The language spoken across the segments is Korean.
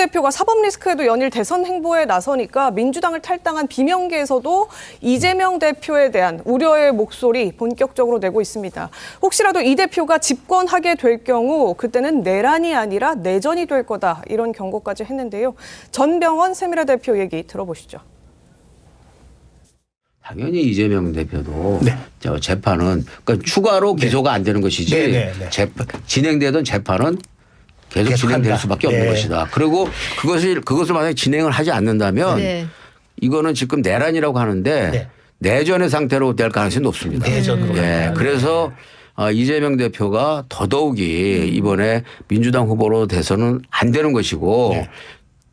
대표가 사법 리스크에도 연일 대선 행보에 나서니까 민주당을 탈당한 비명계에서도 이재명 대표에 대한 우려의 목소리 본격적으로 내고 있습니다. 혹시라도 이 대표가 집권하게 될 경우 그때는 내란이 아니라 내전이 될 거다 이런 경고까지 했는데요. 전병원 세미라 대표 얘기 들어보시죠. 당연히 이재명 대표도 네. 저 재판은 그러니까 추가로 기소가 안 되는 것이지 네, 네, 네. 재판, 진행되던 재판은 계속. 진행될 수밖에 없는 네. 것이다. 그리고 그것을 그것을 만약에 진행을 하지 않는다면 네. 이거는 지금 내란이라고 하는데 네. 내전의 상태로 될 가능성이 높습니다. 내전으로 예. 간다. 그래서 어, 이재명 대표가 더더욱이 이번에 민주당 후보로 돼서는 안 되는 것이고 네.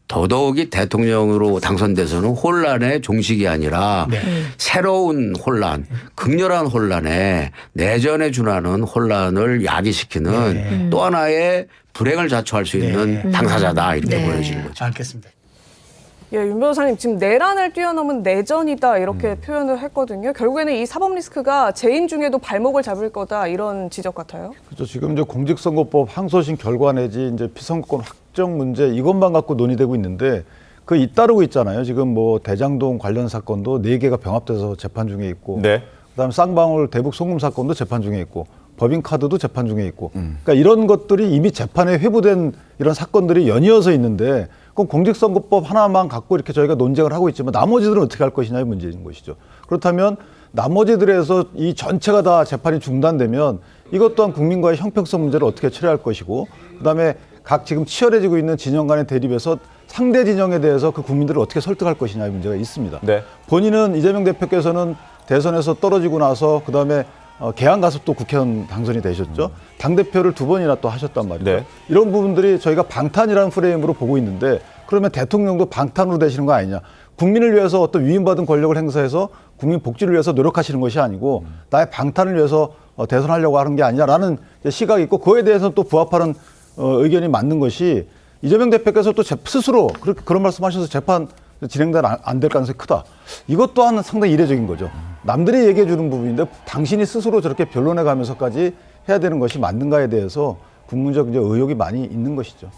더더욱이 대통령으로 당선돼서는 혼란의 종식이 아니라 네. 새로운 혼란, 극렬한 혼란에 내전에 준하는 혼란을 야기시키는 네. 또 하나의 불행을 자초할 수 있는 네. 당사자다 이렇게 네. 보여지는 거죠. 알겠습니다. 예, 윤 변호사님 지금 내란을 뛰어넘은 내전이다 이렇게 표현을 했거든요. 결국에는 이 사법 리스크가 재임 중에도 발목을 잡을 거다 이런 지적 같아요. 그렇죠. 지금 이제 공직선거법 항소심 결과 내지 이제 피선거권 확 정 문제 이것만 갖고 논의되고 있는데 그 잇따르고 있잖아요. 지금 뭐 대장동 관련 사건도 네 개가 병합돼서 재판 중에 있고, 네. 그다음에 쌍방울 대북 송금 사건도 재판 중에 있고, 법인카드도 재판 중에 있고, 그러니까 이런 것들이 이미 재판에 회부된 이런 사건들이 연이어서 있는데, 그럼 공직선거법 하나만 갖고 이렇게 저희가 논쟁을 하고 있지만 나머지들은 어떻게 할 것이냐의 문제인 것이죠. 그렇다면 나머지들에서 이 전체가 다 재판이 중단되면 이것 또한 국민과의 형평성 문제를 어떻게 처리할 것이고 그다음에 각 지금 치열해지고 있는 진영 간의 대립에서 상대 진영에 대해서 그 국민들을 어떻게 설득할 것이냐의 문제가 있습니다. 네. 본인은 이재명 대표께서는 대선에서 떨어지고 나서 그다음에 어, 개항 가서 또 국회의원 당선이 되셨죠. 당 대표를 두 번이나 또 하셨단 말이죠. 네. 이런 부분들이 저희가 방탄이라는 프레임으로 보고 있는데 그러면 대통령도 방탄으로 되시는 거 아니냐? 국민을 위해서 어떤 위임받은 권력을 행사해서 국민 복지를 위해서 노력하시는 것이 아니고 나의 방탄을 위해서 어, 대선하려고 하는 게 아니냐라는 시각이 있고 그에 대해서 또 부합하는 어, 의견이 맞는 것이 이재명 대표께서 또 제- 스스로 그렇게 그런 말씀하셔서 재판 진행된 안될 가능성이 크다. 이것 또한 상당히 이례적인 거죠. 남들이 얘기해 주는 부분인데 당신이 스스로 저렇게 변론해 가면서까지 해야 되는 것이 맞는가에 대해서 국민적 이제 의혹이 많이 있는 것이죠.